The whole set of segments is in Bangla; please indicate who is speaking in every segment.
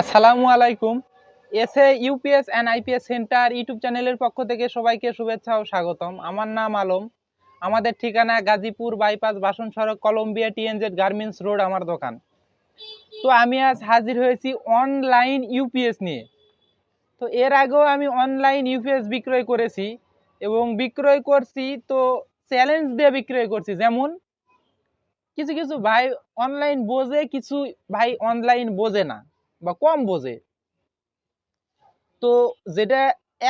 Speaker 1: আসসালামু আলাইকুম। SA UPS and IPS centre YouTube চ্যানেলের পক্ষ থেকে সবাইকে শুভেচ্ছা ও স্বাগতম। আমার নাম আলম। আমাদের ঠিকানা গাজীপুর বাইপাস বাসন সড়ক, কলম্বিয়া টিএনজেড গার্মেন্টস রোড, আমার দোকান। তো আমি আজ হাজির হয়েছি অনলাইন ইউপিএস নিয়ে। তো এর আগেও আমি অনলাইন ইউপিএস বিক্রয় করেছি এবং বিক্রয় করছি তো চ্যালেঞ্জ দিয়ে বিক্রয় করছি। যেমন, কিছু কিছু ভাই অনলাইন বোঝে, কিছু ভাই অনলাইন বোঝে না। বা কম বোঝে। তো যেটা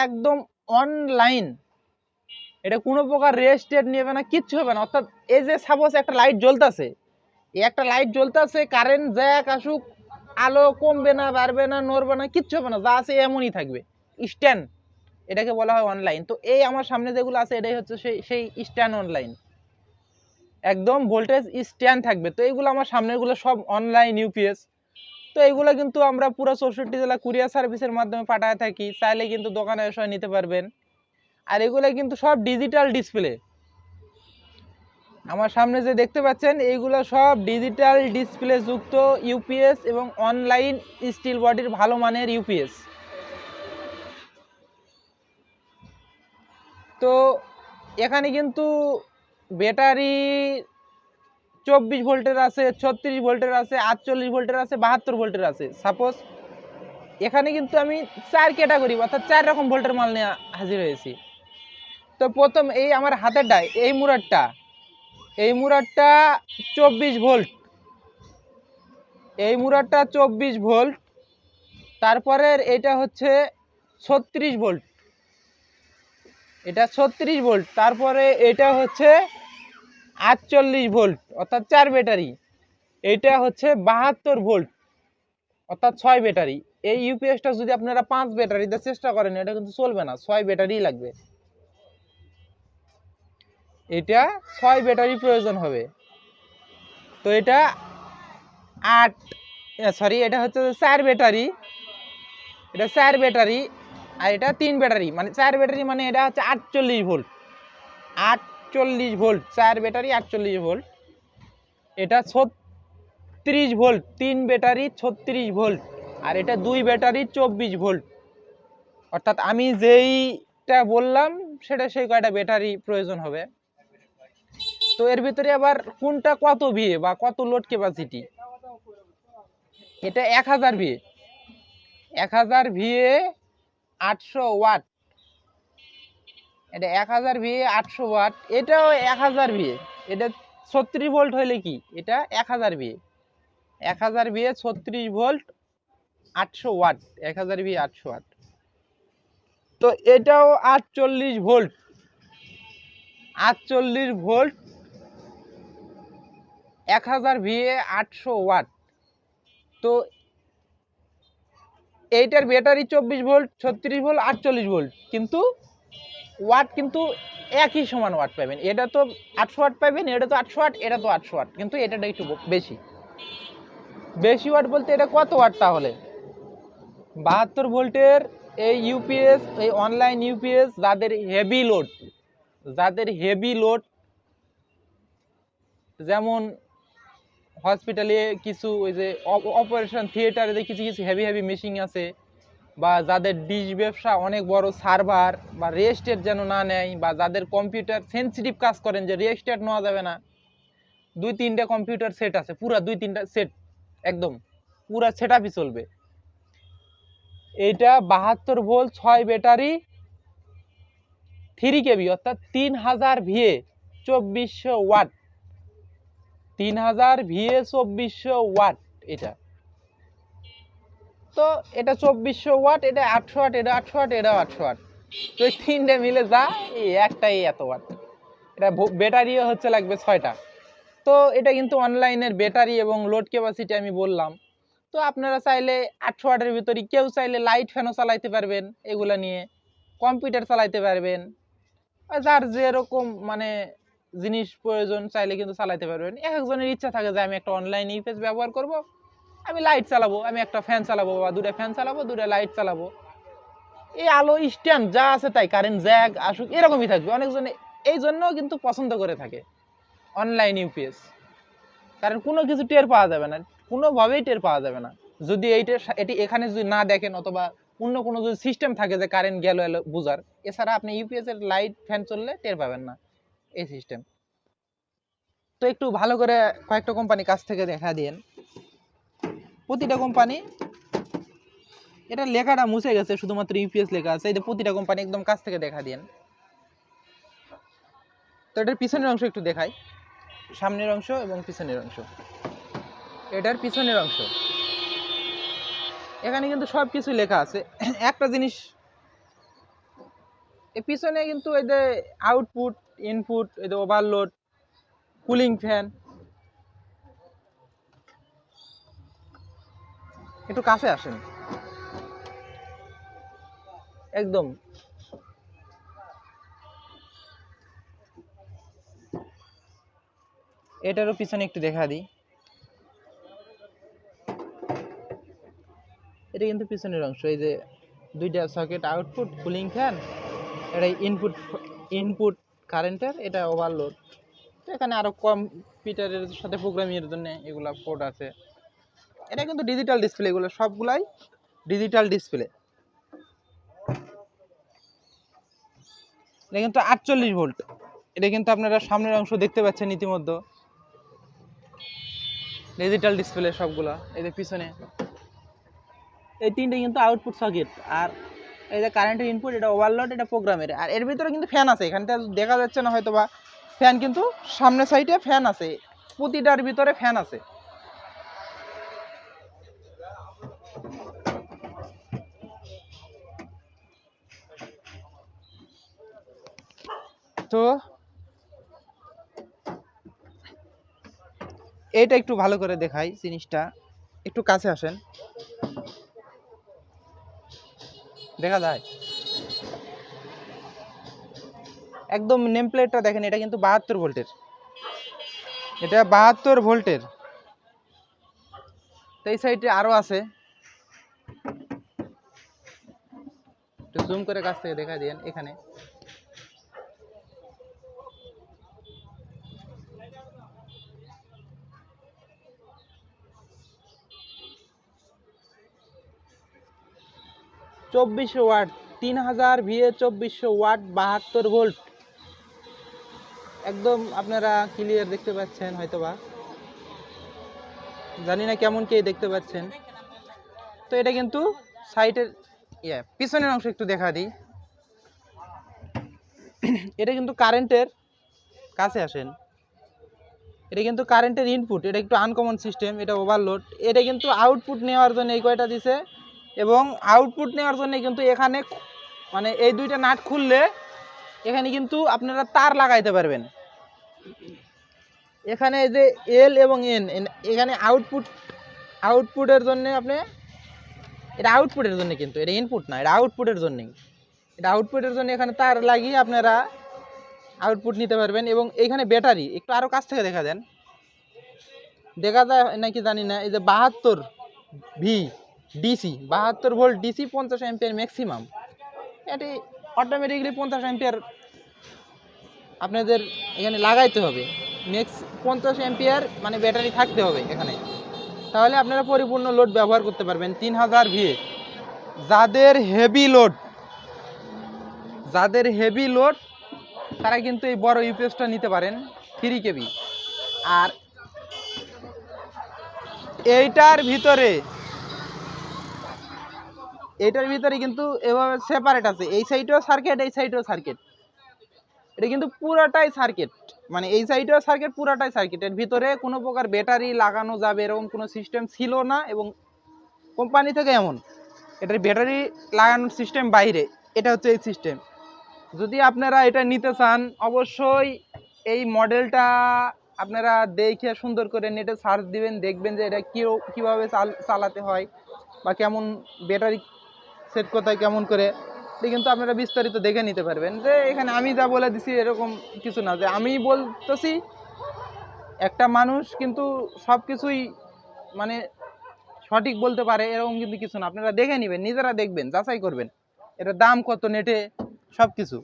Speaker 1: একদম অনলাইন এটা কোনো প্রকার রেস্টেড নেবে না, কিচ্ছু হবে না। অর্থাৎ এই যে সাপোজ একটা লাইট জ্বলতেছে, এই একটা লাইট জ্বলতেছে কারেন্ট জ্যাক আসুক, আলো কমবে না, বাড়বে না, নড়বে না, কিচ্ছু হবে না, যা আছে এমনই থাকবে। স্ট্যান্ড এটাকে বলা হয় অনলাইন তো এই আমার সামনে যেগুলো আছে, এটাই হচ্ছে সেই সেই স্ট্যান্ড অনলাইন একদম ভোল্টেজ স্ট্যান্ড থাকবে। তো এইগুলো আমার সামনেগুলো সব অনলাইন ইউপিএস তো এইগুলো কিন্তু আমরা পুরো চৌষট্টি জেলা কুরিয়ার সার্ভিসের মাধ্যমে পাঠায় থাকি, চাইলে কিন্তু দোকানে এসে নিতে পারবেন। আর এগুলো কিন্তু সব ডিজিটাল ডিসপ্লে আমার সামনে যে দেখতে পাচ্ছেন, এইগুলো সব ডিজিটাল ডিসপ্লে যুক্ত ইউপিএস এবং অনলাইন স্টিল বডির ভালো মানের ইউপিএস তো এখানে কিন্তু ব্যাটারি চব্বিশ ভোল্টের আছে, ছত্রিশ ভোল্টের আছে, আটচল্লিশ ভোল্টের আছে, বাহাত্তর ভোল্টের আছে। সাপোজ এখানে কিন্তু আমি চার ক্যাটাগরি অর্থাৎ চার রকম ভোল্টের মাল নিয়ে হাজির হয়েছি। তো প্রথম এই আমার হাতেরটা, এই মুরারটা এই মুরারটা চব্বিশ ভোল্ট। এই মুরারটা চব্বিশ ভোল্ট তারপরের এটা হচ্ছে ছত্রিশ ভোল্ট। এটা ছত্রিশ ভোল্ট, তারপরে এটা হচ্ছে আটচল্লিশ ভোল্ট, অর্থাৎ চার ব্যাটারি। এইটা হচ্ছে বাহাত্তর ভোল্ট, অর্থাৎ ছয় ব্যাটারি। এই ইউপিএসটা যদি আপনারা পাঁচ ব্যাটারিতে চেষ্টা করেন, এটা কিন্তু চলবে না, ছয় ব্যাটারি লাগবে। এটা ছয় ব্যাটারি প্রয়োজন হবে। তো এটা আট সরি এটা হচ্ছে চার ব্যাটারি। এটা চার ব্যাটারি, আর এটা তিন ব্যাটারি। মানে চার ব্যাটারি মানে এটা হচ্ছে আটচল্লিশ ভোল্ট। আটচল্লিশ ভোল্ট, চার ব্যাটারি আটচল্লিশ ভোল্ট। এটা ছত্রিশ ভোল্ট, তিন ব্যাটারি ছত্রিশ ভোল্ট, আর এটা দুই ব্যাটারি চব্বিশ ভোল্ট। অর্থাৎ আমি যেইটা বললাম, সেটা সেই কয়টা ব্যাটারি প্রয়োজন হবে। তো এর ভিতরে আবার কোনটা কত ভিএ বা কত লোড ক্যাপাসিটি এটা এক হাজার ভিএ এক হাজার ভিএ আটশো ওয়াট। এটা এক হাজার ভিএ আটশো ওয়াট। এটাও এক হাজার ভিএ এটা ছত্রিশ ভোল্ট হইলে কি? এটা এক হাজার ভিএ এক হাজার ভিএ ছত্রিশ ভোল্ট, আটশো ওয়াট। এক হাজার ভিএ আটশো ওয়াট। তো এটাও আটচল্লিশ ভোল্ট। আটচল্লিশ ভোল্ট, এক হাজার ভিএ আটশো ওয়াট। তো এইটার ব্যাটারি চব্বিশ ভোল্ট, ছত্রিশ ভোল্ট, আটচল্লিশ ভোল্ট। কিন্তু ওয়াট কিন্তু একই সমান ওয়াট পাবেন। এটা তো আটশো ওয়াট পাবেন, এটা তো আটশো ওয়াট, এটা তো আটশো ওয়াট, কিন্তু এটা একটু বেশি। বেশি ওয়াট বলতে এটা কত ওয়াট তাহলে? বাহাত্তর ভোল্টের এই ইউপিএস এই অনলাইন ইউপিএস যাদের হেভি লোড যাদের হেভি লোড যেমন হসপিটালে কিছু ওই যে অপারেশন থিয়েটারে কিছু কিছু হেভি হেভি মেশিন আছে। বা যাদের ডিশ ব্যবসা অনেক বড় সার্ভার বা রেজিস্টার যেন না নেয় বা যাদের কম্পিউটার সেনসিটিভ কাজ করেন যে রেজিস্টার নেওয়া যাবে না, দুই তিনটা কম্পিউটার সেট আছে, পুরা দুই তিনটা সেট একদম পুরা সেট আপই চলবে। এটা বাহাত্তর ভোল্ট ছয় ব্যাটারি থ্রি কেবি অর্থাৎ তিন হাজার ভিএ, চব্বিশশো ওয়াট। তিন হাজার ভিএ, চব্বিশশো ওয়াট এটা। তো এটা চব্বিশশো ওয়াট, এটা আটশো ওয়াট, এটা আটশো ওয়াট এটা আটশো ওয়াট। তো এই তিনটে মিলে যা, এই একটাই এত ওয়াট। এটা ব্যাটারিও হচ্ছে লাগবে ছয়টা। তো এটা কিন্তু অনলাইনের ব্যাটারি এবং লোড ক্যাপাসিটি আমি বললাম। তো আপনারা চাইলে আটশো ওয়াটের ভিতরে কেউ চাইলে লাইট ফ্যানও চালাইতে পারবেন এগুলা নিয়ে কম্পিউটার চালাইতে পারবেন। যার যেরকম মানে জিনিস প্রয়োজন চাইলে কিন্তু চালাতে পারবেন। এক একজনের ইচ্ছা থাকে যে আমি একটা অনলাইন ইউপিএস ব্যবহার করব। আমি লাইট চালাবো, আমি একটা ফ্যান চালাবো বা দুটা ফ্যান চালাবো, দুটা লাইট চালাবো। এই আলো স্ট্যান্ড যা আছে তাই কারেন্ট জ্যাগ আসুক, এরকমই থাকবে। অনেকজন এই জন্যও কিন্তু পছন্দ করে থাকে অনলাইন ইউপিএস কারণ কোনো কিছু টের পাওয়া যাবে না, কোনোভাবেই টের পাওয়া যাবে না। যদি এইটা, এটি এখানে যদি না দেখেন অথবা অন্য কোনো যদি সিস্টেম থাকে যে কারেন্ট গেল, এলো, বুঝার, এছাড়া আপনি ইউপিএস এর লাইট ফ্যান চললে টের পাবেন না এই সিস্টেম তো একটু ভালো করে কয়েকটা কোম্পানি কাছ থেকে দেখা দিয়েন। প্রতিটা কোম্পানি এটা লেখাটা মুছে গেছে, শুধুমাত্র ইউপিএস লেখা আছে। এই প্রতিটা কোম্পানি একদম কাছ থেকে দেখা দিয়েন। তো এটার পিছনের অংশ একটু দেখাই। সামনের অংশ এবং পিছনের অংশ। এটার পিছনের অংশ। এখানে কিন্তু সব কিছু লেখা আছে। একটা জিনিস এর পিছনে কিন্তু এই যে আউটপুট ইনপুট এই যে ওভারলোড কুলিং ফ্যান একটু কাছে আসেন। একদম। এটারও পিছনে একটু দেখা দিই। এটা কিন্তু পিছনের অংশ, এই যে দুইটা সকেট আউটপুট কুলিং ফ্যান এটা ইনপুট ইনপুট কারেন্টের এটা ওভারলোড এখানে আরও কম্পিউটারের সাথে প্রোগ্রামিং এর জন্য এগুলা পোর্ট আছে। এটা কিন্তু ডিজিটাল ডিসপ্লে এগুলো, সবগুলাই ডিজিটাল ডিসপ্লে এটা কিন্তু আটচল্লিশ ভোল্ট এটা কিন্তু আপনারা সামনের অংশ দেখতে পাচ্ছেন ইতিমধ্যে। ডিজিটাল ডিসপ্লে সবগুলা যে পিছনে। এই তিনটে কিন্তু আউটপুট সার্কিট আর এই যে কারেন্টের ইনপুট এটা ওভারলোড এটা প্রোগ্রামের আর এর ভিতরে কিন্তু ফ্যান আছে এখানটা দেখা যাচ্ছে না হয়তো বা ফ্যান কিন্তু সামনের সাইডে ফ্যান আছে, প্রতিটার ভিতরে ফ্যান আছে। তো এটা একটু ভালো করে দেখাই জিনিসটা। একটু কাছে আসেন। দেখা যায়। একদম নেম প্লেটটা দেখেন, এটা কিন্তু বাহাত্তর ভোল্টের। এটা বাহাত্তর ভোল্টের। তো এই সাইডে আরও আছে। একটু জুম করে কাছ থেকে দেখা দিয়েন এখানে। চব্বিশশো ওয়াট, তিন হাজার ভিএ চব্বিশশো ওয়াট বাহাত্তর ভোল্ট। একদম আপনারা ক্লিয়ার দেখতে পাচ্ছেন হয়তোবা। জানি না কেমন কে দেখতে পাচ্ছেন। তো এটা কিন্তু সাইটের ইয়ে পিছনের অংশ একটু দেখা দিই। এটা কিন্তু কারেন্টের কাছে আসেন। এটা কিন্তু কারেন্টের ইনপুট এটা একটু আনকমন সিস্টেম এটা ওভারলোড এটা কিন্তু আউটপুট নেওয়ার জন্য এই কয়টা দিছে? এবং আউটপুট নেওয়ার জন্য কিন্তু এখানে মানে এই দুইটা নাট খুললে এখানে কিন্তু আপনারা তার লাগাইতে পারবেন। এখানে এই যে এল এবং এন এখানে আউটপুট আউটপুটের জন্য আপনি এটা আউটপুটের জন্য কিন্তু, এটা ইনপুট না, এটা আউটপুটের জন্যই এটা আউটপুটের জন্য এখানে তার লাগিয়ে আপনারা আউটপুট নিতে পারবেন এবং এখানে ব্যাটারি একটু আরও কাছ থেকে দেখা দেন। দেখা যায় নাকি জানি না, এই যে বাহাত্তর ভি ডিসি বাহাত্তর ভোল্ট ডিসি পঞ্চাশ অ্যাম্পিয়ার ম্যাক্সিমাম এটি অটোমেটিকলি পঞ্চাশ অ্যাম্পিয়ার আপনাদের এখানে লাগাইতে হবে। নেক্সট পঞ্চাশ অ্যাম্পিয়ার মানে ব্যাটারি থাকতে হবে এখানে। তাহলে আপনারা পরিপূর্ণ লোড ব্যবহার করতে পারবেন তিন হাজার ভিএ যাদের হেভি লোড যাদের হেভি লোড তারা কিন্তু এই বড় ইউপিএসটা নিতে পারেন থ্রি কেবি আর এইটার ভিতরে এটার ভিতরে কিন্তু এভাবে সেপারেট আছে। এই সাইডেও সার্কিট এই সাইডেও সার্কিট এটা কিন্তু পুরাটাই সার্কিট মানে এই সাইডেও সার্কিট পুরাটাই সার্কিট এর ভিতরে কোনো প্রকার ব্যাটারি লাগানো যাবে, এরকম কোনো সিস্টেম ছিল না এবং কোম্পানি থেকে এমন। এটার ব্যাটারি লাগানোর সিস্টেম বাইরে। এটা হচ্ছে এই সিস্টেম যদি আপনারা এটা নিতে চান, অবশ্যই এই মডেলটা আপনারা দেখে সুন্দর করে নেটে সার্চ দিবেন, দেখবেন যে এটা কি কীভাবে চালাতে হয় বা কেমন ব্যাটারি সেট কোথায়, কেমন করে, এটা কিন্তু আপনারা বিস্তারিত দেখে নিতে পারবেন যে এখানে আমি যা বলে দিছি এরকম কিছু না, যে আমি বলতেছি একটা মানুষ কিন্তু সব কিছুই মানে সঠিক বলতে পারে, এরকম কিন্তু কিছু না। আপনারা দেখে নেবেন, নিজেরা দেখবেন, যাচাই করবেন এটার দাম কত নেটে, সব কিছু।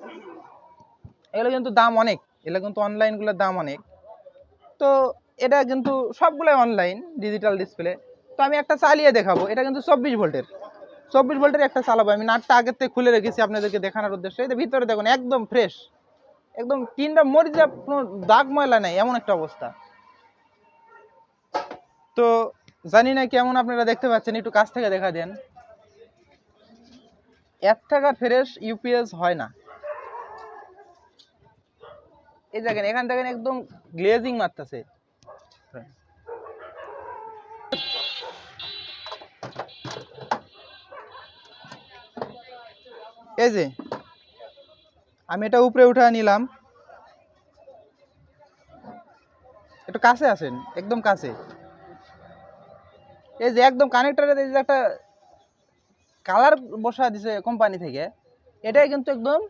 Speaker 1: এগুলো কিন্তু দাম অনেক, এগুলো কিন্তু অনলাইনগুলোর দাম অনেক। তো এটা কিন্তু সবগুলোই অনলাইন ডিজিটাল ডিসপ্লে তো আমি একটা চালিয়ে দেখাবো, এটা কিন্তু চব্বিশ ভোল্টের। চব্বিশ ভোল্টের একটা চালাবো। আমি নাটটা আগের থেকে খুলে রেখেছি আপনাদেরকে দেখানোর উদ্দেশ্যে। এটা ভিতরে দেখুন, একদম ফ্রেশ একদম টিনটা মরে যা কোনো দাগ ময়লা নাই, এমন একটা অবস্থা। তো জানি না কেমন আপনারা দেখতে পাচ্ছেন, একটু কাছ থেকে দেখা দেন। এক টাকার ফ্রেশ ইউপিএস হয় না। এই দেখেন, এখান দেখেন একদম গ্লেজিং মারতেছে। এই যে, আমি এটা উপরে উঠা নিলাম। একটু কাছে আসেন, একদম কাছে। এই যে একদম কানেক্টরে যে একটা কালার বসা দিছে কোম্পানি থেকে, এটাই কিন্তু একদম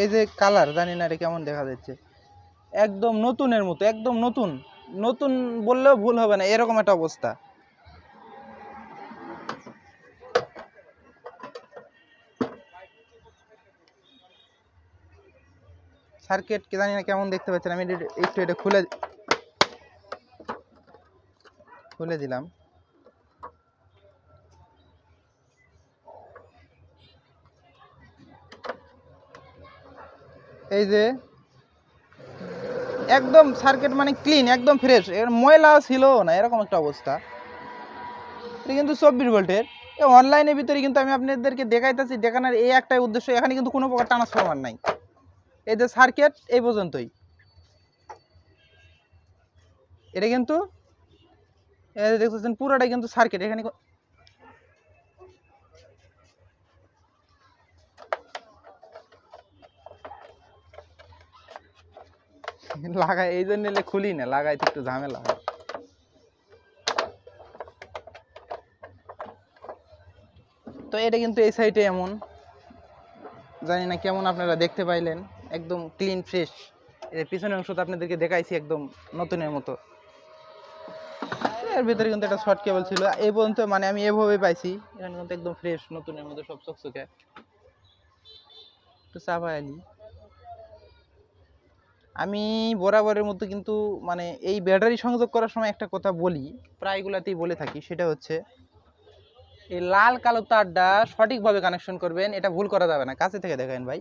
Speaker 1: এই যে কালার জানি না এটা কেমন দেখা যাচ্ছে। একদম নতুনের মতো, একদম নতুন। নতুন বললেও ভুল হবে না, এরকম একটা অবস্থা। সার্কিট কে জানি না কেমন দেখতে পাচ্ছেন, আমি একটু এটা খুলে খুলে দিলাম। এই যে একদম সার্কিট মানে ক্লিন একদম ফ্রেশ এর ময়লা ছিল না, এরকম একটা অবস্থা। এটা কিন্তু চব্বিশ ভোল্টের। অনলাইনের ভিতরে কিন্তু আমি আপনাদেরকে দেখাইতেছি, দেখানোর এই একটাই উদ্দেশ্য, এখানে কিন্তু কোনো প্রকার ট্রান্সফরমার নাই। এই যে সার্কিট এই পর্যন্তই। এটা কিন্তু দেখতেছেন, পুরোটাই কিন্তু সার্কিট এখানে লাগাই, এই জন্য খুলি না লাগাইতে একটু ঝামেলা হয়। তো এটা কিন্তু এই সাইডে এমন। জানি না কেমন আপনারা দেখতে পাইলেন, একদম ক্লিন ফ্রেশ এর পিছনের অংশটা আপনাদেরকে দেখাইছি একদম নতুনের মতো। এর ভিতরে কিন্তু একটা শর্ট কেবল ছিল। এই পর্যন্ত মানে আমি এভাবে পাইছি, এখানে কিন্তু একদম ফ্রেশ নতুনের মতো সব চকচকে। একটু চা পাইলি আমি বরাবরের মতো কিন্তু মানে এই ব্যাটারি সংযোগ করার সময় একটা কথা বলি, প্রায়গুলাতেই বলে থাকি, সেটা হচ্ছে এই লাল কালো তারটা সঠিকভাবে কানেকশন করবেন, এটা ভুল করা যাবে না। কাছে থেকে দেখেন ভাই।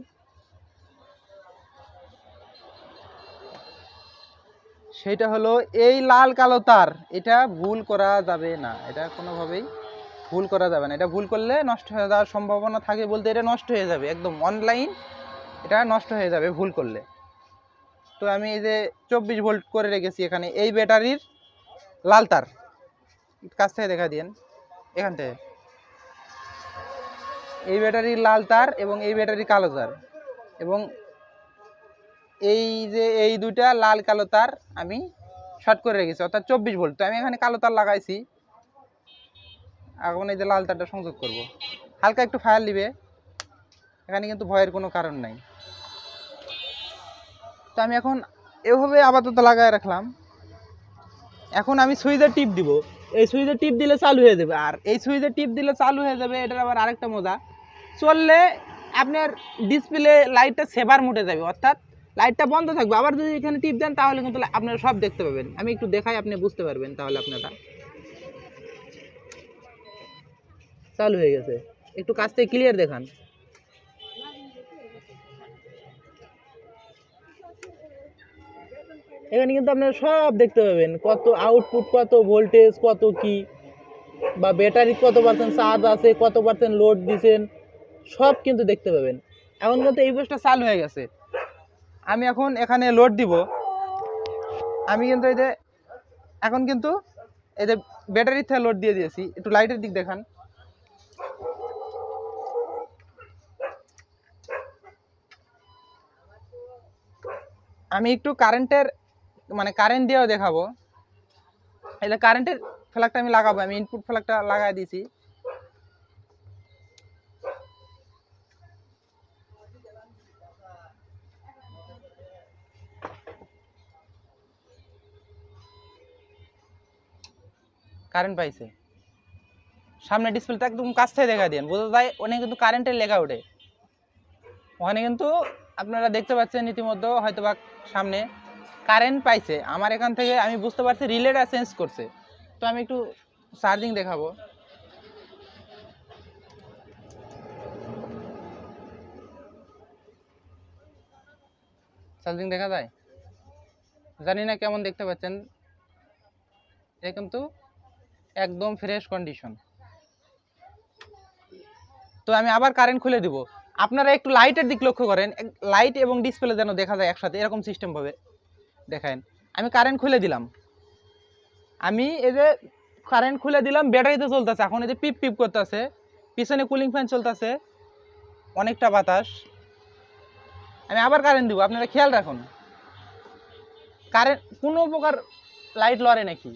Speaker 1: সেটা হলো এই লাল কালো তার, এটা ভুল করা যাবে না। এটা কোনোভাবেই ভুল করা যাবে না। এটা ভুল করলে নষ্ট হয়ে যাওয়ার সম্ভাবনা থাকে বলতে এটা নষ্ট হয়ে যাবে, একদম অনলাইন এটা নষ্ট হয়ে যাবে ভুল করলে। তো আমি এই যে চব্বিশ ভোল্ট করে রেখেছি এখানে। এই ব্যাটারির লাল তার কাছ থেকে দেখা দিন এখান থেকে। এই ব্যাটারির লাল তার এবং এই ব্যাটারি কালো তার এবং এই যে এই দুইটা লাল কালো তার আমি শর্ট করে রেখেছি, অর্থাৎ চব্বিশ ভোল্ট। তো আমি এখানে কালো তার লাগাইছি। এখন এই যে লাল তারটা সংযোগ করব। হালকা একটু ফায়ার নিবে এখানে কিন্তু ভয়ের কোনো কারণ নাই। তো আমি এখন এভাবে আপাতত লাগায় রাখলাম। এখন আমি সুইচের টিপ দিব। এই সুইচের টিপ দিলে চালু হয়ে যাবে। আর এই সুইচের টিপ দিলে চালু হয়ে যাবে, এটার আবার আরেকটা মজা। চললে আপনার ডিসপ্লে লাইটটা সেভার মুটে যাবে, অর্থাৎ লাইটটা বন্ধ থাকবে। আবার যদি এখানে টিপ দেন, তাহলে কিন্তু আপনারা সব দেখতে পাবেন। আমি একটু দেখাই, আপনি বুঝতে পারবেন তাহলে আপনারা। চালু হয়ে গেছে। একটু কাছ থেকে ক্লিয়ার দেখান। এখানে কিন্তু আপনারা সব দেখতে পাবেন। কত আউটপুট কত ভোল্টেজ কত কি, বা ব্যাটারি কত পার্সেন্ট চার্জ আছে, কত পার্সেন্ট লোড দিছেন, সব কিন্তু দেখতে পাবেন। এখন কিন্তু এই বসটা চালু হয়ে গেছে। আমি এখন এখানে লোড দিব। আমি কিন্তু এই যে, এখন কিন্তু এই যে ব্যাটারির থেকে লোড দিয়ে দিয়েছি। একটু লাইটের দিক দেখান। আমি একটু কারেন্টের মানে কারেন্ট দিয়েও দেখাবো। যে কারেন্টের ফ্ল্যাগটা আমি লাগাবো, আমি ইনপুট ফ্ল্যাগটা লাগাই দিয়েছি কারেন্ট পাইছে। সামনে ডিসপ্লেটা একদম কাছ থেকে দেখা দেন বোঝা যায় ওখানে কিন্তু কারেন্টের লেখা ওঠে। ওখানে কিন্তু আপনারা দেখতে পাচ্ছেন ইতিমধ্যে হয়তো বা সামনে কারেন্ট পাইছে, আমার এখান থেকে আমি বুঝতে পারছি রিলেটা চেঞ্জ করছে। তো আমি একটু চার্জিং দেখাবো। চার্জিং দেখা যায়? জানি না কেমন দেখতে পাচ্ছেন। এ কিন্তু একদম ফ্রেশ কন্ডিশন তো আমি আবার কারেন্ট খুলে দিব। আপনারা একটু লাইটের দিক লক্ষ্য করেন লাইট এবং ডিসপ্লে যেন দেখা যায় একসাথে, এরকম সিস্টেম ভাবে দেখায় আমি কারেন্ট খুলে দিলাম। আমি এই যে কারেন্ট খুলে দিলাম ব্যাটারিতে চলতেছে। এখন এই যে পিপ পিপ করতেছে, পিছনে কুলিং ফ্যান চলতেছে, অনেকটা বাতাস। আমি আবার কারেন্ট দিব, আপনারা খেয়াল রাখুন। কারেন্ট কোনো প্রকার লাইট লড়ে নাকি?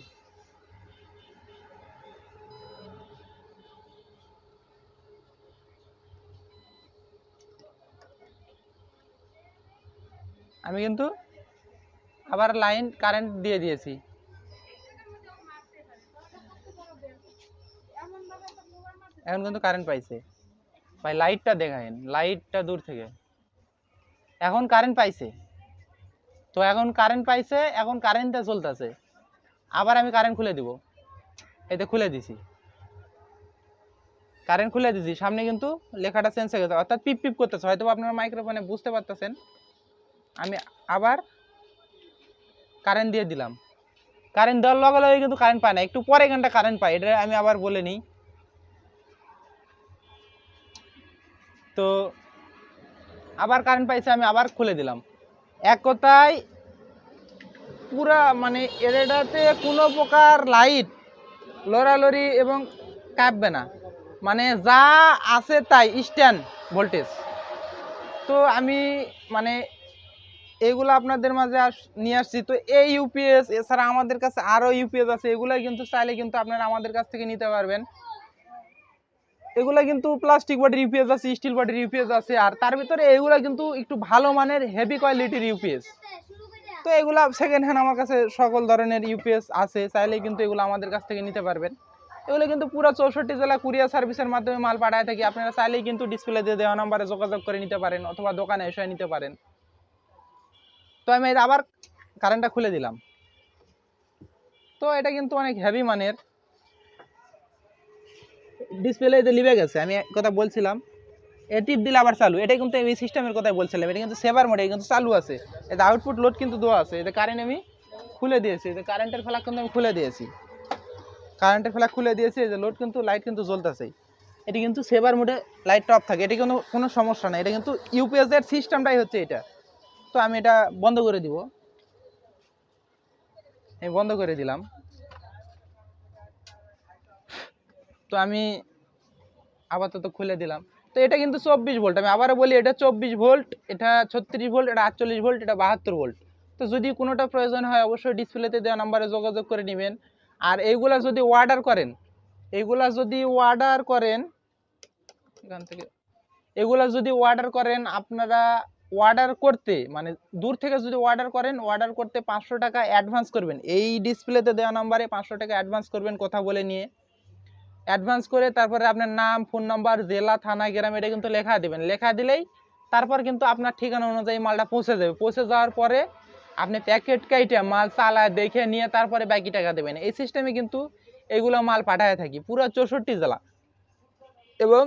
Speaker 1: আমি কিন্তু আবার লাইন কারেন্ট দিয়ে দিয়েছি। এখন কিন্তু কারেন্ট পাইছে। ভাই, লাইটটা দেখায়েন, লাইটটা দূর থেকে। এখন কারেন্ট পাইছে। তো এখন কারেন্ট পাইছে, এখন কারেন্টটা চলতেছে। আবার আমি কারেন্ট খুলে দিব। এতে খুলে দিছি। কারেন্ট খুলে দিছি, সামনে কিন্তু লেখাটা চেঞ্জ হয়ে গেছে। অর্থাৎ পিপ পিপ করতেছে। হয়তো আপনারা মাইক্রোফোনে বুঝতে পারতেছেন। আমি আবার কারেন্ট দিয়ে দিলাম। কারেন্ট দেওয়ার লগে লগে কিন্তু কারেন্ট পায় না। একটু পরে এখানটা কারেন্ট পাই এটা আমি আবার বলে নিই। তো আবার কারেন্ট পাইছে, আমি আবার খুলে দিলাম। এক কথায় পুরা মানে এটাতে কোনো প্রকার লাইট লড়ালড়ি এবং কাঁপবে না। মানে যা আছে তাই স্ট্যান্ড ভোল্টেজ তো আমি মানে এগুলো আপনাদের মাঝে নিয়ে আসছি। তো এই ইউপিএস এছাড়া আমাদের কাছে আরও ইউপিএস আছে। এগুলো কিন্তু চাইলে কিন্তু আপনারা আমাদের কাছ থেকে নিতে পারবেন। এগুলা কিন্তু প্লাস্টিক বডির ইউপিএস আছে স্টিল বডির ইউপিএস আছে। আর তার ভিতরে এগুলা কিন্তু একটু ভালো মানের হেভি কোয়ালিটির ইউপিএস তো এগুলা সেকেন্ড হ্যান্ড আমার কাছে সকল ধরনের ইউপিএস আছে। চাইলে কিন্তু এগুলো আমাদের কাছ থেকে নিতে পারবেন। এগুলো কিন্তু পুরো চৌষট্টি জেলা কুরিয়ার সার্ভিসের মাধ্যমে মাল পাঠায় থাকি। আপনারা চাইলেই কিন্তু ডিসপ্লে দিয়ে দেওয়া নাম্বারে যোগাযোগ করে নিতে পারেন, অথবা দোকানে এসে নিতে পারেন। আমি এটা আবার কারেন্টটা খুলে দিলাম। তো এটা কিন্তু অনেক হেভি মানের। ডিসপ্লে যে লিভে গেছে, আমি কথা বলছিলাম এ টিপ দিলে আবার চালু। এটা কিন্তু এই সিস্টেমের কথাই বলছিলাম, এটা কিন্তু সেভার মোডে কিন্তু চালু আছে। এটা আউটপুট লোড কিন্তু দেওয়া আছে এটা কারেন্ট আমি খুলে দিয়েছি এটা কারেন্টের ফেলাক কিন্তু আমি খুলে দিয়েছি। কারেন্টের ফেলাক খুলে দিয়েছি যে লোড কিন্তু লাইট কিন্তু জ্বলতেছে। এটি কিন্তু সেভার মোডে লাইটটা অফ থাকে, এটি কোনো কোনো সমস্যা নাই, এটা কিন্তু ইউপিএস সিস্টেমটাই হচ্ছে এটা। তো আমি এটা বন্ধ করে দিব। আমি বন্ধ করে দিলাম। তো আমি আপাতত খুলে দিলাম। তো এটা কিন্তু চব্বিশ ভোল্ট। আমি আবারও বলি, এটা চব্বিশ ভোল্ট, এটা ছত্রিশ ভোল্ট, এটা আটচল্লিশ ভোল্ট, এটা বাহাত্তর ভোল্ট। তো যদি কোনোটা প্রয়োজন হয়, অবশ্যই ডিসপ্লেতে দেওয়া নাম্বারে যোগাযোগ করে নেবেন। আর এইগুলা যদি অর্ডার করেন, এইগুলা যদি অর্ডার করেন, এখান থেকে, এগুলা যদি অর্ডার করেন, আপনারা অর্ডার করতে মানে দূর থেকে যদি অর্ডার করেন অর্ডার করতে পাঁচশো টাকা অ্যাডভান্স করবেন। এই ডিসপ্লেতে দেওয়া নাম্বারে পাঁচশো টাকা অ্যাডভান্স করবেন কথা বলে নিয়ে। অ্যাডভান্স করে তারপরে আপনার নাম ফোন নাম্বার জেলা, থানা, গ্রাম, এটা কিন্তু লেখা দেবেন। লেখা দিলেই তারপর কিন্তু আপনার ঠিকানা অনুযায়ী মালটা পৌঁছে যাবে পৌঁছে যাওয়ার পরে আপনি প্যাকেট কাইটে মাল চালায় দেখে নিয়ে তারপরে বাকি টাকা দেবেন। এই সিস্টেমে কিন্তু এগুলো মাল পাঠায় থাকি। পুরো চৌষট্টি জেলা। এবং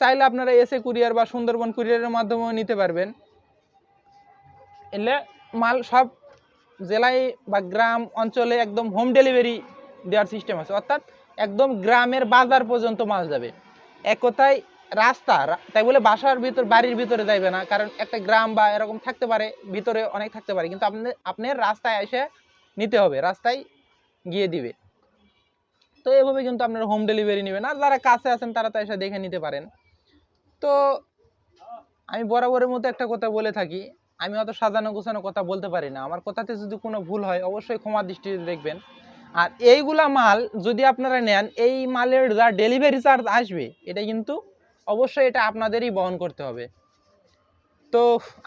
Speaker 1: চাইলে আপনারা এসে কুরিয়ার বা সুন্দরবন কুরিয়ারের মাধ্যমেও নিতে পারবেন। এলে মাল সব জেলায় বা গ্রাম অঞ্চলে একদম হোম ডেলিভারি দেওয়ার সিস্টেম আছে। অর্থাৎ একদম গ্রামের বাজার পর্যন্ত মাল যাবে। এক কথায় রাস্তা তাই বলে বাসার ভিতর, বাড়ির ভিতরে যাইবে না। কারণ একটা গ্রাম বা এরকম থাকতে পারে, ভিতরে অনেক থাকতে পারে। কিন্তু আপনি, আপনার রাস্তায় এসে নিতে হবে, রাস্তায় গিয়ে দিবে। তো এভাবে কিন্তু আপনারা হোম ডেলিভারি নেবেন। আর যারা কাছে আছেন, তারা তো এসে দেখে নিতে পারেন। তো আমি বরাবরের মতো একটা কথা বলে থাকি। আমি অত সাজানো গোছানো কথা বলতে পারি না। আমার কথাতে যদি কোনো ভুল হয়, অবশ্যই ক্ষমা দৃষ্টিতে দেখবেন। আর এইগুলা মাল যদি আপনারা নেন, এই মালের যা ডেলিভারি চার্জ আসবে, এটা কিন্তু অবশ্যই এটা আপনাদেরই বহন করতে হবে। তো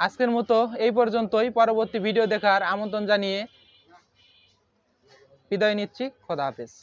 Speaker 1: আজকের মতো এই পর্যন্তই। পরবর্তী ভিডিও দেখার আমন্ত্রণ জানিয়ে বিদায় নিচ্ছি। খোদা হাফেজ।